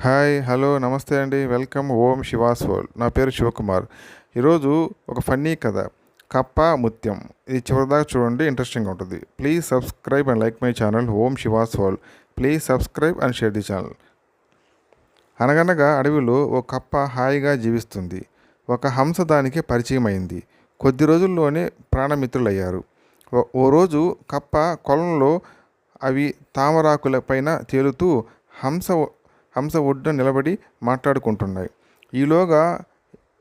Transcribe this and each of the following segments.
Hi hello namaste అండి. Welcome Om Shivas World. నా పేరు శివకుమార్. ఈరోజు ఒక ఫన్నీ కథ. కప్ప ముత్యం. ఇది చివరిదాకా చూడండి ఇంట్రెస్టింగ్ ఉంటుంది. Please subscribe and like my channel Om Shivas World. Please subscribe and share the channel. అనగనగా అడవిలో ఓ కప్ప హాయిగా జీవిస్తుంది. ఒక హంస దానికి పరిచయం అయింది. కొద్ది రోజుల్లోనే ప్రాణమిత్రులయ్యారు. ఓ- రోజు కప్ప కొలంలో అవి తామరాకుల పైన తేలుతూ హంస హంస ఒడ్డున నిలబడి మాట్లాడుకుంటున్నాయి. ఈలోగా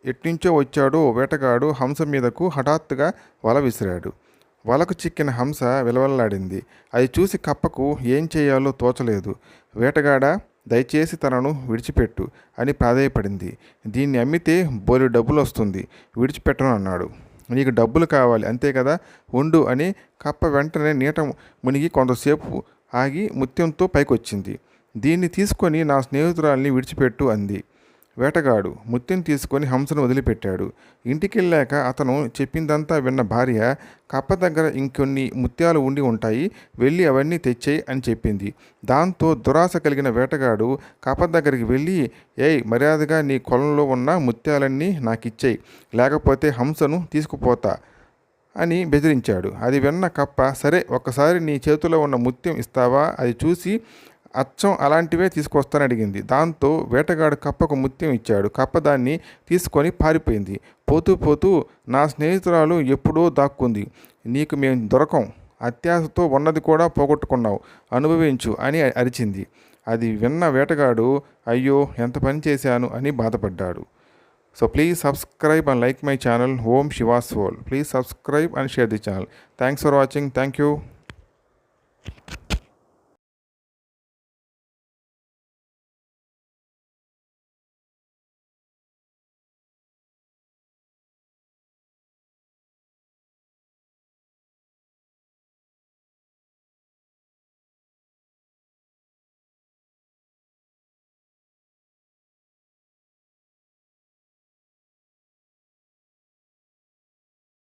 ఎట్నుంచో వచ్చాడో వేటగాడు హంస మీదకు హఠాత్తుగా వల విసిరాడు. వలకు చిక్కిన హంస విలవల్లాడింది. అది చూసి కప్పకు ఏం చేయాలో తోచలేదు. వేటగాడ దయచేసి తనను విడిచిపెట్టు అని ప్రాధేయపడింది. దీన్ని అమ్మితే బోలెడు డబ్బులు వస్తుంది విడిచిపెట్టను అన్నాడు. నీకు డబ్బులు కావాలి అంతే కదా? ఉండు అని కప్ప వెంటనే నీట మునిగి కొంతసేపు ఆగి ముత్యంతో పైకొచ్చింది. దీన్ని తీసుకొని నా స్నేహితురాల్ని విడిచిపెట్టు అంది. వేటగాడు ముత్యం తీసుకొని హంసను వదిలిపెట్టాడు. ఇంటికెళ్ళాక అతను చెప్పిందంతా విన్న భార్య కప్ప దగ్గర ఇంకొన్ని ముత్యాలు ఉండి ఉంటాయి వెళ్ళి అవన్నీ తెచ్చేయి అని చెప్పింది. దాంతో దురాశ కలిగిన వేటగాడు కప్ప దగ్గరికి వెళ్ళి ఏయ్ మర్యాదగా నీ కొలంలో ఉన్న ముత్యాలన్నీ నాకు ఇచ్చేయి లేకపోతే హంసను తీసుకుపోతా అని బెదిరించాడు. అది విన్న కప్ప సరే ఒక్కసారి నీ చేతిలో ఉన్న ముత్యం ఇస్తావా? అది చూసి అచ్చం అలాంటివే తీసుకొస్తానని అడిగింది. దాంతో వేటగాడు కప్పకు ముత్యం ఇచ్చాడు. కప్ప దాన్ని తీసుకొని పారిపోయింది. పోతూ పోతూ నా స్నేహితురాలు ఎప్పుడో దాక్కుంది. నీకు మేము దొరకం. అత్యాశతో ఉన్నది కూడా పోగొట్టుకున్నావు. అనుభవించు అని అరిచింది. అది విన్న వేటగాడు అయ్యో ఎంత పని చేశాను అని బాధపడ్డాడు. So please subscribe and like my channel. Om Shivas World please subscribe and share the channel. Thanks for watching. Thank you.